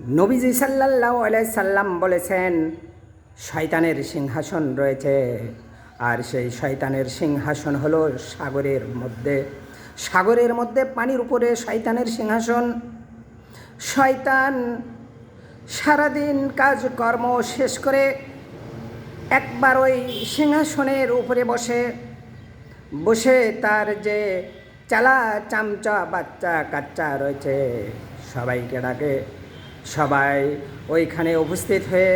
নবীজি আলাই সাল্লাম বলেছেন, শয়তানের সিংহাসন রয়েছে। আর সেই শয়তানের সিংহাসন হলো সাগরের মধ্যে। সাগরের মধ্যে পানির উপরে শয়তানের সিংহাসন। শয়তান সারাদিন কাজকর্ম শেষ করে একবার ওই সিংহাসনের উপরে বসে। বসে তার যে চালা চামচা বাচ্চা কাচ্চা রয়েছে, সবাইকে ডাকে। সবাই ওইখানে উপস্থিত হয়ে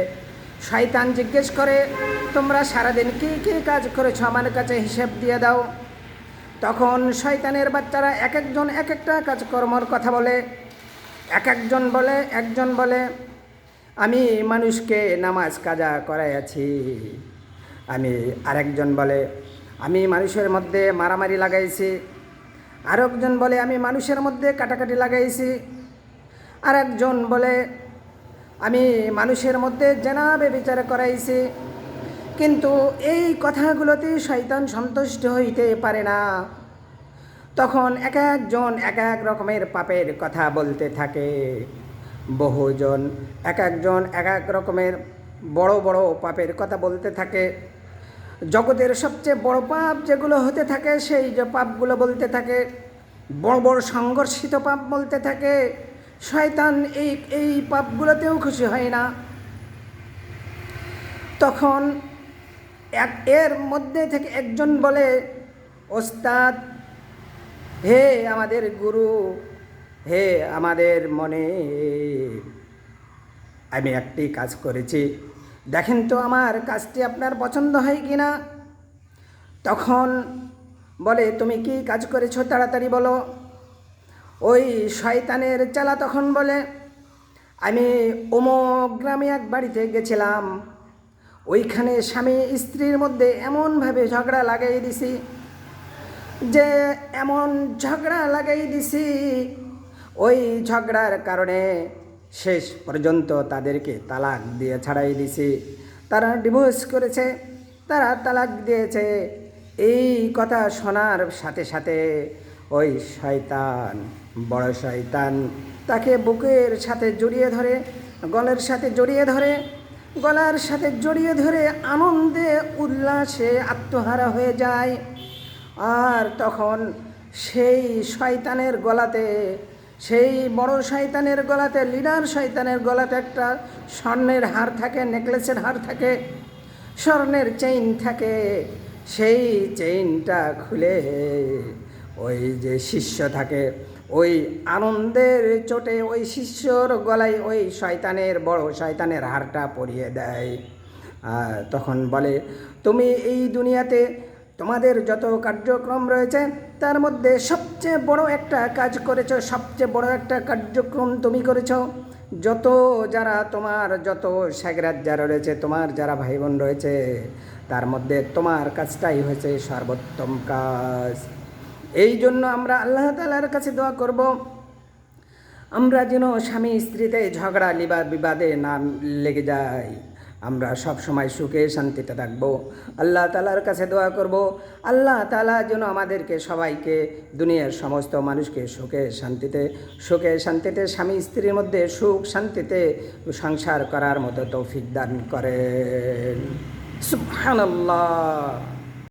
শয়তান জিজ্ঞেস করে, তোমরা সারাদিন কী কী কাজ করেছ? আমার কাছে হিসেব দিয়ে দাও। তখন শয়তানের বাচ্চারা এক একজন এক একটা কাজকর্মর কথা বলে। এক একজন বলে একজন বলে, আমি মানুষকে নামাজ কাজা করাইয়াছি। আমি আরেকজন বলে, আমি মানুষের মধ্যে মারামারি লাগাইছি। আরেকজন বলে, আমি মানুষের মধ্যে কাটাকাটি লাগাইছি। আরেকজন বলে, আমি মানুষের মধ্যে জেনাবে বিচার করাইছি, কিন্তু এই কথাগুলোতে শয়তান সন্তুষ্ট হইতে পারে না। তখন এক একজন এক এক রকমের পাপের কথা বলতে থাকে। বহুজন এক একজন এক এক রকমের বড় বড় পাপের কথা বলতে থাকে। জগতের সবচেয়ে বড় পাপ যেগুলো হতে থাকে, সেই যে পাপগুলো বলতে থাকে, বড় বড় সংঘর্ষিত পাপ বলতে থাকে শয়তান এই এই পাপগুলোতেও খুশি হয় না। তখন এক, এর মধ্যে থেকে একজন বলে, ওস্তাদ, হে আমাদের গুরু, হে আমাদের মনে, আমি একটি কাজ করেছি। দেখেন তো আমার কাজটি আপনার পছন্দ হয় কি না? তখন বলে, তুমি কি কাজ করেছ? তাড়াতাড়ি বলো। ওই শয়তানের চালা তখন বলে, আমি অমুক গ্রামে এক বাড়িতে গেছিলাম। ওইখানে স্বামী স্ত্রীর মধ্যে এমনভাবে ঝগড়া লাগাই দিছি যে, এমন ঝগড়া লাগাই দিছি, ওই ঝগড়ার কারণে শেষ পর্যন্ত তাদেরকে তালাক দিয়ে ছাড়াই দিছি। তারা ডিভোর্স করেছে, তারা তালাক দিয়েছে। এই কথা শোনার সাথে সাথে ওই শয়তান, বড় শয়তান তাকে বুকের সাথে জড়িয়ে ধরে, গলের সাথে জড়িয়ে ধরে, গলার সাথে জড়িয়ে ধরে আনন্দে উল্লাসে আত্মহারা হয়ে যায়। আর তখন সেই শয়তানের গলাতে, সেই বড় শয়তানের গলাতে, লিডার শয়তানের গলাতে একটা স্বর্ণের হার থাকে, নেকলেসের হার থাকে, স্বর্ণের চেইন থাকে। সেই চেইনটা খুলে ওই যে শিষ্য থাকে, ওই আনন্দের চোটে ওই শিষ্যর গলায় ওই শয়তানের, বড় শয়তানের হারটা পরিয়ে দেয়। তখন বলে, তুমি এই দুনিয়াতে তোমাদের যত কার্যক্রম রয়েছে, তার মধ্যে সবচেয়ে বড় একটা কাজ করেছ, সবচেয়ে বড় একটা কার্যক্রম তুমি করেছ। যত যারা তোমার যত সাগরাত যারা রয়েছে, তোমার যারা ভাই বোন রয়েছে, তার মধ্যে তোমার কাজটাই হয়েছে সর্বোত্তম কাজ। এই জন্য আমরা আল্লাহ তালার কাছে দোয়া করব, আমরা যেন স্বামী স্ত্রীতে ঝগড়া লিবা বিবাদে না লেগে যাই। আমরা সব সময় সুখে, শান্তিতে থাকব। আল্লাহ তালার কাছে দোয়া করব, আল্লাহ তালা যেন আমাদেরকে সবাইকে, দুনিয়ার সমস্ত মানুষকে সুখে, শান্তিতে সুখে, শান্তিতে, স্বামী স্ত্রীর মধ্যে সুখ, শান্তিতে সংসার করার মতো তৌফিক দান করেন। সুবহানাল্লাহ।